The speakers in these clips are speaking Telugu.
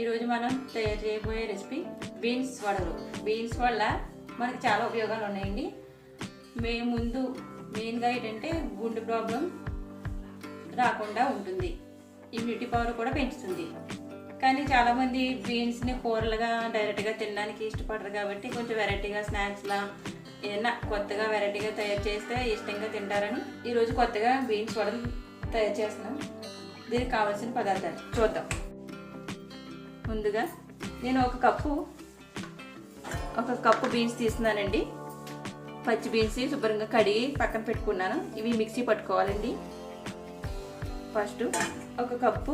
ఈరోజు మనం తయారు చేయబోయే రెసిపీ బీన్స్ వడలు. బీన్స్ వల్ల మనకి చాలా ఉపయోగాలు ఉన్నాయండి. మేము ముందు మెయిన్గా ఏంటంటే గుండె ప్రాబ్లం రాకుండా ఉంటుంది. ఇమ్యూనిటీ పవర్ కూడా పెంచుతుంది. కానీ చాలామంది బీన్స్ని కూరలుగా డైరెక్ట్గా తినడానికి ఇష్టపడరు కాబట్టి కొంచెం వెరైటీగా స్నాక్స్లా ఏదైనా కొత్తగా వెరైటీగా తయారు చేస్తే ఇష్టంగా తింటారని ఈరోజు కొత్తగా బీన్స్ వడలు తయారు చేస్తున్నాం. దీనికి కావాల్సిన పదార్థాలు చూద్దాం. ముందుగా నేను ఒక కప్పు ఒక కప్పు బీన్స్ తీస్తున్నానండి పచ్చి బీన్స్ శుభ్రంగా కడిగి పక్కన పెట్టుకున్నాను. ఇవి మిక్సీ పట్టుకోవాలండి. ఫస్ట్ ఒక కప్పు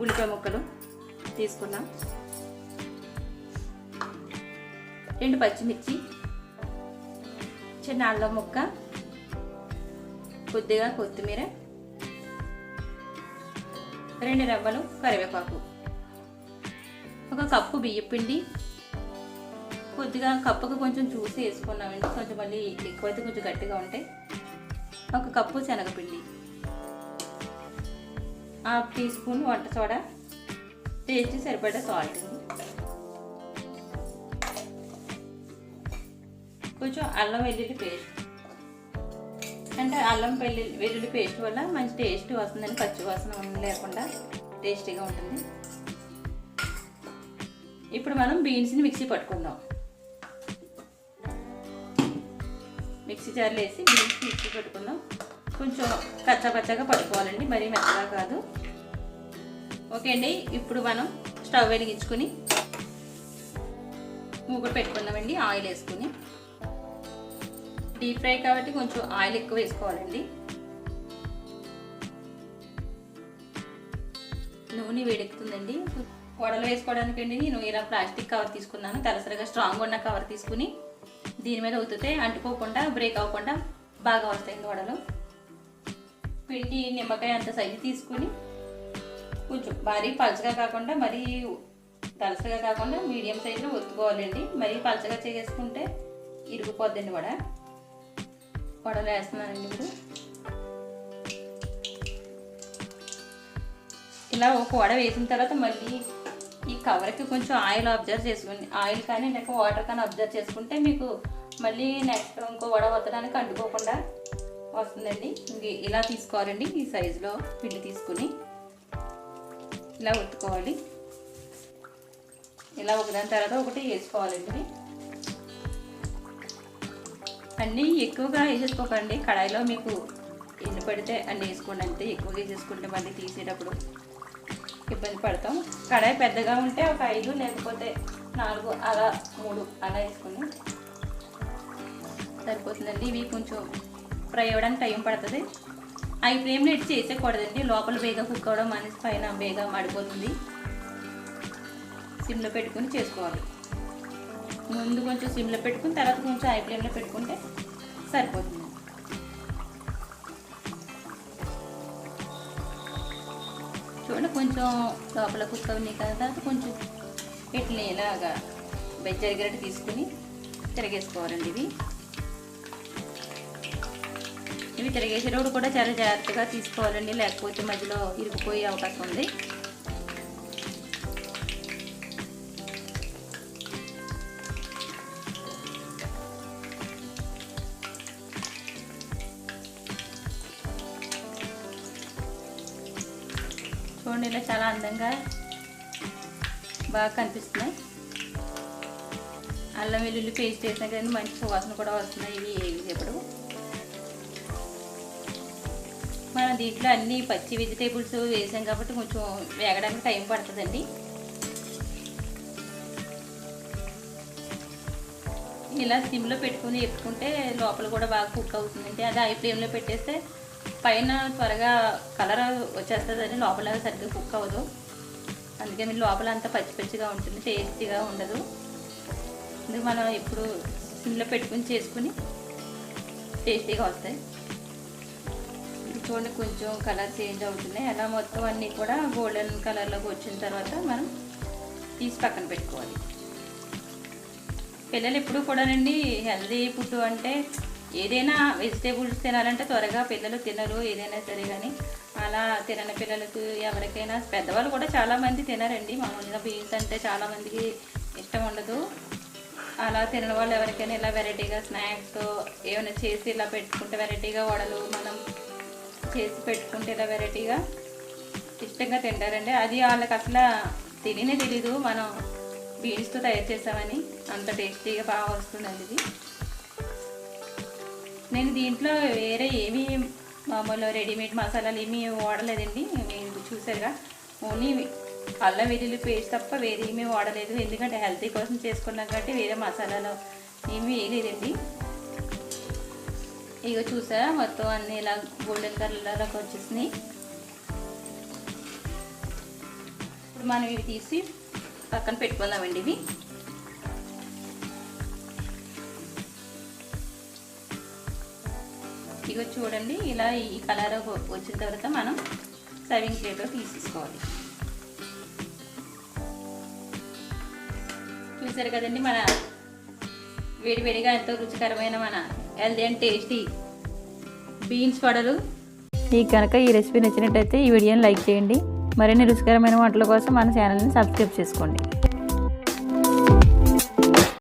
ఉల్లిపాయ ముక్కలు తీసుకున్నాం. రెండు పచ్చిమిర్చి చిన్న అల్లం ముక్క కొద్దిగా కొత్తిమీర రెండు రెబ్బలు కరివేపాకు. ఒక కప్పు బియ్యపిండి కొద్దిగా కప్పుకు కొంచెం చూసి వేసుకున్నామండి కొంచెం మళ్ళీ ఎక్కువైతే కొంచెం గట్టిగా ఉంటాయి ఒక కప్పు శనగపిండి. హాఫ్ టీ స్పూన్ వంట సోడా. టేస్ట్ సరిపడా సాల్ట్. కొంచెం అల్లం వెల్లుల్లి పేస్ట్. అంటే అల్లం వెల్లుల్లి వెల్లుల్లి పేస్ట్ వల్ల మంచి టేస్ట్ వస్తుందని పచ్చి వాసన లేకుండా టేస్టీగా ఉంటుంది. ఇప్పుడు మనం బీన్స్ని మిక్సీ పట్టుకుందాం. మిక్సీ జార్లో వేసి బీన్స్ మిక్సీ పట్టుకుందాం. కొంచెం కచ్చా పచ్చగా పట్టుకోవాలండి మరీ మెత్తగా కాదు. ఓకే అండి ఇప్పుడు మనం స్టవ్ వెలిగించుకుని మూగుడు పెట్టుకుందామండి ఆయిల్ వేసుకుని. డీప్ ఫ్రై కాబట్టి కొంచెం ఆయిల్ ఎక్కువ వేసుకోవాలండి. నూనె వేడెక్కుతుందండి. వడలు వేసుకోవడానికి అండి నేను ఇలా ప్లాస్టిక్ కవర్ తీసుకున్నాను. తలసరిగా స్ట్రాంగ్ ఉన్న కవర్ తీసుకుని దీని మీద ఉతితే అంటుకోకుండా బ్రేక్ అవ్వకుండా బాగా వస్తాయండి వడలు. పిండి నిమ్మకాయ అంత సైజు తీసుకుని కొంచెం మరీ పలచగా కాకుండా మరీ తలసగా కాకుండా మీడియం సైజులో ఒత్తుకోవాలండి. మరీ పలచగా చేసుకుంటే ఇరిగిపోద్దండి వడ. వడలు వేస్తున్నానండి ఇప్పుడు. ఇలా ఒక వడ వేసిన తర్వాత మళ్ళీ ఈ కవర్కి కొంచెం ఆయిల్ అబ్జర్వ్ చేసుకోండి ఆయిల్ కానీ లేక వాటర్ కానీ అబ్జర్వ్ చేసుకుంటే మీకు మళ్ళీ నెక్స్ట్ ఇంకో వడ వత్తడానికి అంటుకోకుండా వస్తుందండి. ఇంక ఇలా తీసుకోవాలండి ఈ సైజులో పిండి తీసుకుని. ఇలా ఉత్తుకోవాలి ఇలా ఒకదాని తర్వాత ఒకటి వేసుకోవాలండి. అన్నీ ఎక్కువగా వేసేసుకోకండి కడాయిలో మీకు ఎన్ని పడితే అన్నీ వేసుకోండి అంతే. ఎక్కువగా వేసేసుకుంటే మళ్ళీ తీసేటప్పుడు ఇబ్బంది పడతాం. కడాయి పెద్దగా ఉంటే ఒక ఐదు లేకపోతే నాలుగు అలా మూడు అలా వేసుకుని సరిపోతుందండి. ఇవి కొంచెం ఫ్రై అవ్వడానికి టైం పడుతుంది. ఐ ఫ్లేమ్లో ఇటు చేసేకూడదండి లోపల బేగా కుక్ అవ్వడం అనేసి పైన బేగా మాడిపోతుంది సిమ్లో పెట్టుకుని చేసుకోవాలి. ముందు కొంచెం సిమ్లో పెట్టుకుని తర్వాత కొంచెం ఐ ఫ్లేమ్లో పెట్టుకుంటే సరిపోతుంది. చూడండి కొంచెం లోపల కుక్కని తర్వాత కొంచెం వీటిని ఇలాగా బెజ్జరిగరటి తీసుకుని తిరగేసుకోవాలండి ఇవి. ఇవి తిరగేసేటప్పుడు కూడా చాలా జాగ్రత్తగా తీసుకోవాలండి లేకపోతే మధ్యలో ఇరిగిపోయే అవకాశం ఉంది. చూడండి ఇలా చాలా అందంగా బాగా కనిపిస్తున్నాయి. అల్లం వెల్లుల్లి పేస్ట్ వేసినా కానీ మంచి సువాసన కూడా వస్తున్నాయి ఇవి ఎప్పుడు మనం దీంట్లో అన్ని పచ్చి వెజిటేబుల్స్ వేసాం కాబట్టి కొంచెం వేగడానికి టైం పడుతుందండి. ఇలా సిమ్లో పెట్టుకుని ఎప్పుకుంటే లోపల కూడా బాగా కుక్ అవుతుందండి. అది ఐ ఫ్లేమ్లో పెట్టేస్తే పైన త్వరగా కలర్ వచ్చేస్తుందని లోపల సరిగ్గా కుక్ అవ్వదు. అందుకే మీరు లోపల అంతా పచ్చి పచ్చిగా ఉంటుంది టేస్టీగా ఉండదు. అందుకే మనం ఇప్పుడు సిమ్లో పెట్టుకుని చేసుకుని టేస్టీగా వస్తాయి. చూడండి కొంచెం కలర్ చేంజ్ అవుతున్నాయి అలా మొత్తం అన్నీ కూడా గోల్డెన్ కలర్లోకి వచ్చిన తర్వాత మనం తీసి పక్కన పెట్టుకోవాలి. పిల్లలు ఎప్పుడు కూడానండి హెల్దీ ఫుడ్ అంటే ఏదైనా వెజిటేబుల్స్ తినాలంటే త్వరగా పిల్లలు తినరు ఏదైనా సరే కానీ అలా తినని పిల్లలకు ఎవరికైనా పెద్దవాళ్ళు కూడా చాలామంది తినారండి తినరండి. మామూలుగా బీన్స్ అంటే చాలామందికి ఇష్టం ఉండదు. అలా తినని వాళ్ళు ఎవరికైనా ఇలా వెరైటీగా స్నాక్స్ ఏమైనా చేసి ఇలా పెట్టుకుంటే వెరైటీగా వడలు మనం చేసి పెట్టుకుంటే ఇలా వెరైటీగా ఇష్టంగా తింటారండి. అది వాళ్ళకి అసలు తినే తెలీదు. మనం బీన్స్తో తయారు చేసామని అంత టేస్టీగా బాగా వస్తుంది అది ఇది. నేను దీంట్లో వేరే ఏమీ మామూలు రెడీమేడ్ మసాలాలు ఏమీ వాడలేదండి. మీరు చూసారుగా. ఓన్లీ అల్లం వెల్లుల్లి పేస్ట్ తప్ప వేరే ఏమీ వాడలేదు. ఎందుకంటే హెల్తీ కోసం చేసుకున్నాం కాబట్టి వేరే మసాలాలు ఏమీ వేయలేదండి. ఇక చూసారా మొత్తం అన్నీ ఇలా గోల్డెన్ కలర్లోకి వచ్చేసినాయి. ఇప్పుడు మనం ఇవి తీసి పక్కన పెట్టుకుందామండి ఇవి. ఇదిగో చూడండి ఇలా ఈ కలర్ వచ్చిన తర్వాత మనం సర్వింగ్ ప్లేట్లో తీసేసుకోవాలి. చూసారు కదండి మన వేడివేడిగా ఎంతో రుచికరమైన మన హెల్దీ అండ్ టేస్టీ బీన్స్ వడలు. మీకు కనుక ఈ రెసిపీ నచ్చినట్టయితే ఈ వీడియోని లైక్ చేయండి. మరిన్ని రుచికరమైన వంటల కోసం మన ఛానల్ని సబ్స్క్రైబ్ చేసుకోండి.